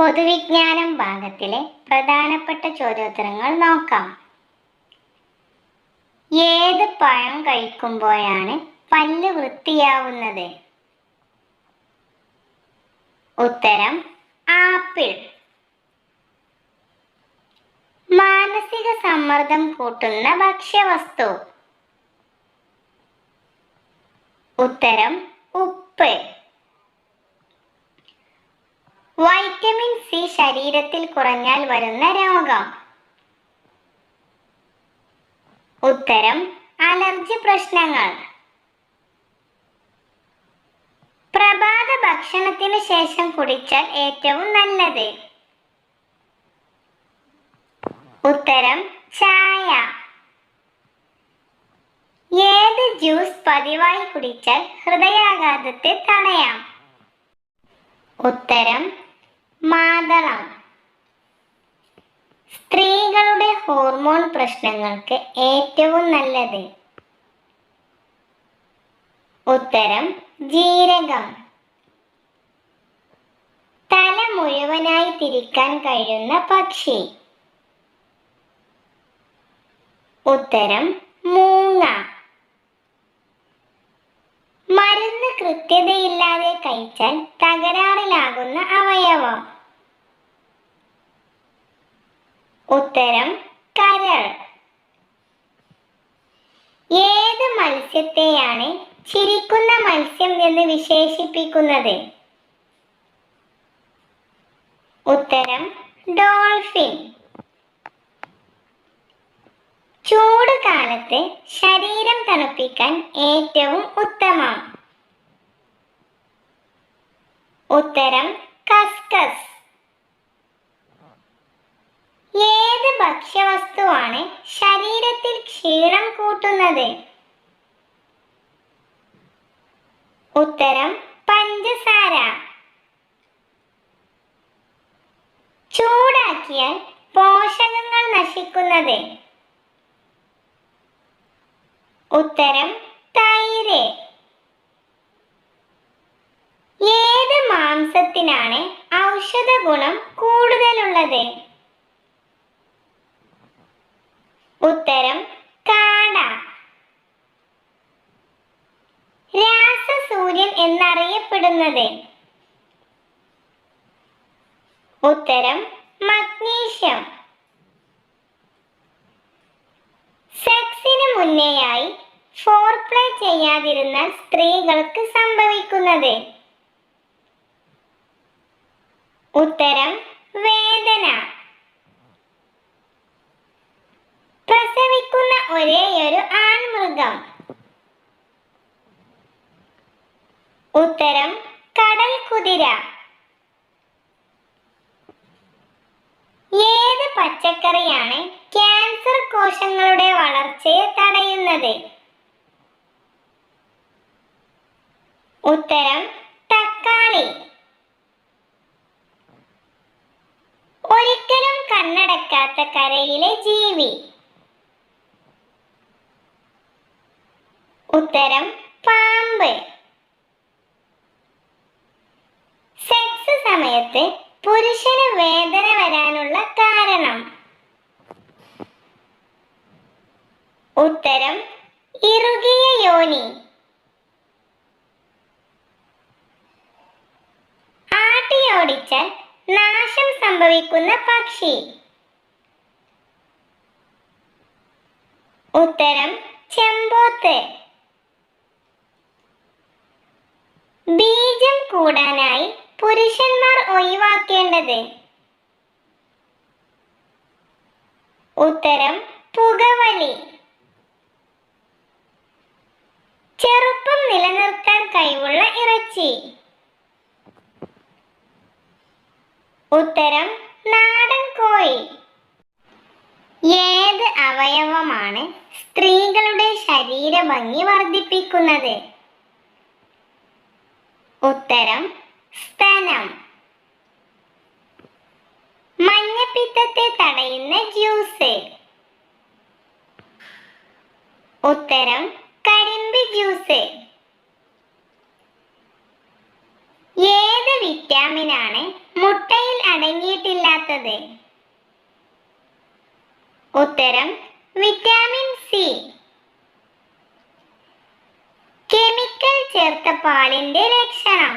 പൊതുവിജ്ഞാനം ഭാഗത്തിലെ പ്രധാനപ്പെട്ട ചോദ്യോത്തരങ്ങൾ നോക്കാം. ഏത് പഴം കഴിക്കുമ്പോഴാണ് പല്ല് വൃത്തിയാവുന്നത്? ഉത്തരം ആപ്പിൾ. മാനസിക സമ്മർദ്ദം കൂട്ടുന്ന ഭക്ഷ്യവസ്തു. ഉത്തരം ഉപ്പ്. വൈറ്റമിൻ സി ശരീരത്തിൽ കുറഞ്ഞാൽ വരുന്ന രോഗം. ഉത്തരം അലർജി പ്രശ്നങ്ങൾ. പ്രഭാത ഭക്ഷണത്തിന് ശേഷം കുടിച്ചാൽ ഏറ്റവും നല്ലത്. ഉത്തരം ചായ. ഏത് ജ്യൂസ് പതിവായി കുടിച്ചാൽ ഹൃദയാഘാതത്തെ തടയാം. ഉത്തരം മാതളം സ്ത്രീകളുടെ ഹോർമോൺ പ്രശ്നങ്ങൾക്ക് ഏറ്റവും നല്ലത് ഉത്തരം ജീരകം. തല മുഴുവനായി തിരിക്കാൻ കഴിയുന്ന പക്ഷി. ഉത്തരം മൂങ്ങ. കൃത്യതയില്ലാതെ കഴിച്ചാൽ തകരാറിലാകുന്ന അവയവം. ഉത്തരം കരൾ. ഏത് മത്സ്യത്തെയാണ് ചിരിക്കുന്ന മത്സ്യം എന്ന് വിശേഷിപ്പിക്കുന്നത്? ഉത്തരം ഡോൾഫിൻ. ചൂട് കാലത്ത് ശരീരം തണുപ്പിക്കാൻ ഏറ്റവും ഉത്തമം. ഉത്തരം കസ്കസ്. ഏത് ഭക്ഷ്യവസ്തുവാണ് ശരീരത്തിൽ ക്ഷീണം കൂട്ടുന്നത്? ഉത്തരം പഞ്ചസാര. ചൂടാക്കിയാൽ പോഷകങ്ങൾ നശിക്കുന്നത്. ഉത്തരം തൈര്. ഏത് മാംസത്തിനാണ് ഔഷധ ഗുണം കൂടുതലുള്ളത്? ഉത്തരം കാട. രാസസൂര്യൻ എന്നറിയപ്പെടുന്നത്. ഉത്തരം മഗ്നീഷ്യം. സെക്സിന് മുന്നേയായി ഫോർപ്ലേ ചെയ്യാതിരുന്ന സ്ത്രീകൾക്ക് സംഭവിക്കുന്നത്. ഉത്തരം വേദന. പ്രസവിക്കുന്ന ഒരേയൊരു ആൺമൃഗം. ഉത്തരം കടൽ കുതിര. ഏത് പച്ചക്കറിയാണ് ക്യാൻസർ കോശങ്ങളുടെ വളർച്ചയെ തടയുന്നത്? ഉത്തരം തക്കാളി. ഒരിക്കലും കണ്ണടക്കാത്ത കരയിലെ ജീവി. ഉത്തരം പാമ്പ്. സെക്സ് സമയത്ത് പുരുഷന് വേദന വരാനുള്ള കാരണം. ഉത്തരം ഇറുകിയ യോനി. ആട്ടിയോടിച്ചാൽ സംഭവിക്കുന്ന പക്ഷി. ഉത്തരം ചെമ്പോത്ത്. ബീജം കൂടാനായി പുരുഷന്മാർ ഒഴിവാക്കേണ്ടത്. ഉത്തരം പുകവലി. ചെറുപ്പം നിലനിർത്താൻ കഴിവുള്ള ഇറച്ചി. ഉത്തരം നാടൻ കോഴി. ഏത് അവയവമാണ് സ്ത്രീകളുടെ ശരീരഭംഗി വർദ്ധിപ്പിക്കുന്നത്? ഉത്തരം സ്തനം. മഞ്ഞപ്പിത്തത്തെ തടയുന്ന ജ്യൂസ്. ഉത്തരം കരിമ്പ് ജ്യൂസ്. ഏത് വിറ്റാമിനാണ് മുട്ടയിൽ അടങ്ങിയിട്ടില്ലാത്തത്? ഉത്തരം വിറ്റാമിൻ സി. കെമിക്കൽ ചേർത്ത പാലിന്റെ ലക്ഷണം.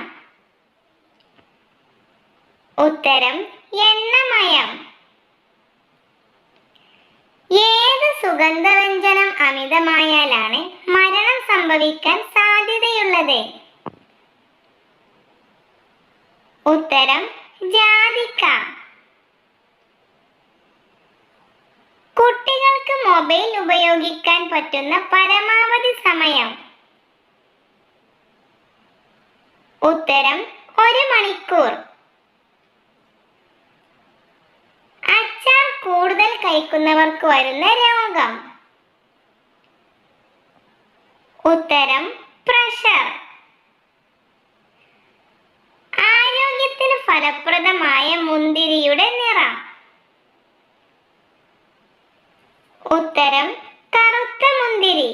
ഉത്തരം എണ്ണമയം. ഏത് സുഗന്ധവ്യഞ്ജനം അമിതമായാലാണ് മരണം സംഭവിക്കാൻ സാധ്യതയുള്ളത്? ഉത്തരം ജാതിക്ക. കുട്ടികൾക്ക് മൊബൈൽ ഉപയോഗിക്കാൻ പറ്റുന്ന പരമാവധി സമയം. ഉത്തരം ഒരു മണിക്കൂർ. അച്ചാർ കൂടുതൽ കഴിക്കുന്നവർക്ക് വരുന്ന രോഗം. ഉത്തരം പ്രഷർ. ആരോഗ്യത്തിന് ഫലപ്രദമായ മുന്തിരിയുടെ നിറം. ഉത്തരം കറുത്ത മുന്തിരി.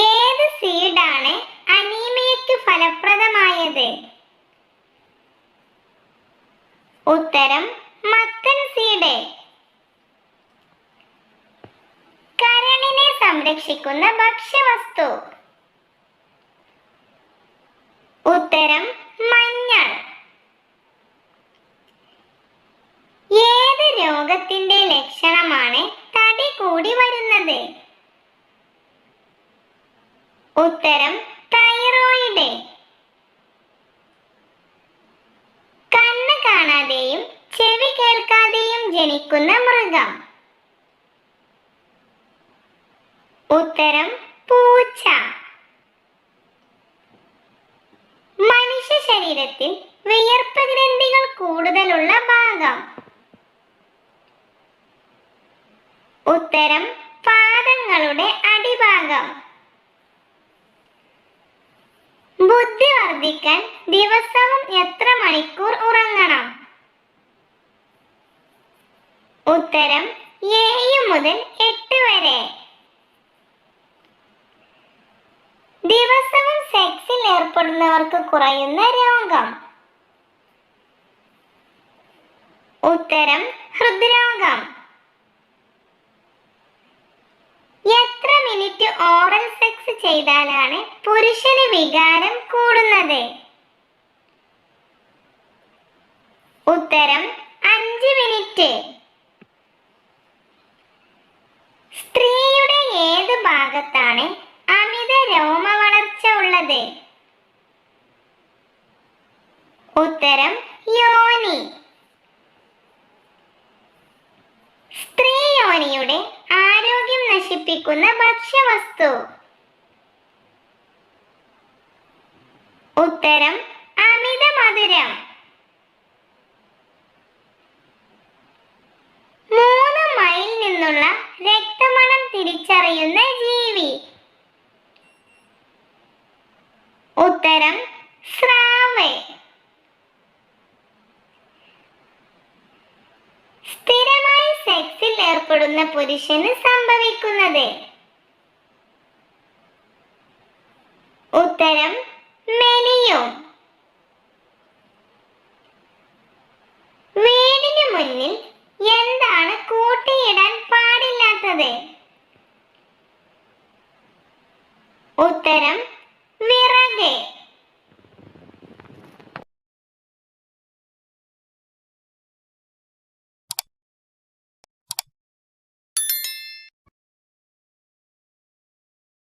ഏത് സീഡാണ് അനീമിയയ്ക്ക് ഫലപ്രദമായത്? ഉത്തരം മത്തൻ സീഡ്. കരളിനെ സംരക്ഷിക്കുന്ന ഭക്ഷ്യവസ്തു. ഉത്തരം മഞ്ഞൾ ഏത് രോഗത്തിന്റെ ലക്ഷണമാണ് തടി കൂടി വരുന്നത്? ഉത്തരം തൈറോയിഡ് കണ്ണ് കാണാതെയും ചെവി കേൾക്കാതെയും ജനിക്കുന്ന മൃഗം. ഉത്തരം പൂച്ച. ശരീരത്തിൽ വിയർപ്പ് ഗ്രന്ഥികൾ കൂടുതലുള്ള ഭാഗം. ഉത്തരം പാദങ്ങളുടെ അടിഭാഗം. ബുദ്ധി വർദ്ധിക്കാൻ ദിവസവും എത്ര മണിക്കൂർ ഉറങ്ങണം? ഉത്തരം ഏഴ് മുതൽ എട്ട് വരെ. ദിവസവും സെക്സിൽ കുറയുന്ന രോഗം. ഉത്തരം ഹൃദ്രോഗം. എത്ര മിനിറ്റ് ഓറൽ സെക്സ് ചെയ്താലാണ് പുരുഷന് വികാരം കൂടുന്നത്? ഉത്തരം അഞ്ച് മിനിറ്റ്. സ്ത്രീയുടെ ഏത് ഭാഗത്താണ് അമിത രോമ വളർച്ച ഉള്ളത്? ഉത്തരം യോനി. സ്ത്രീ യോനിയുടെ ആരോഗ്യം നശിപ്പിക്കുന്ന ഭക്ഷ്യവസ്തു. ഉത്തരം അമിത മധുരം. മൂന്ന് മൈൽ നിന്നുള്ള രക്തമണം തിരിച്ചറിയുന്ന ജീവി. ഇഷ്ടപ്പെടുന്ന പുരുഷന് സംഭവിക്കുന്നത്? ഉത്തരം മെനിയോ. വീടിന് മുന്നിൽ എന്താണ് കൂട്ടിയിടാൻ പാടില്ലാത്തത്? ഉത്തരം വിറക്.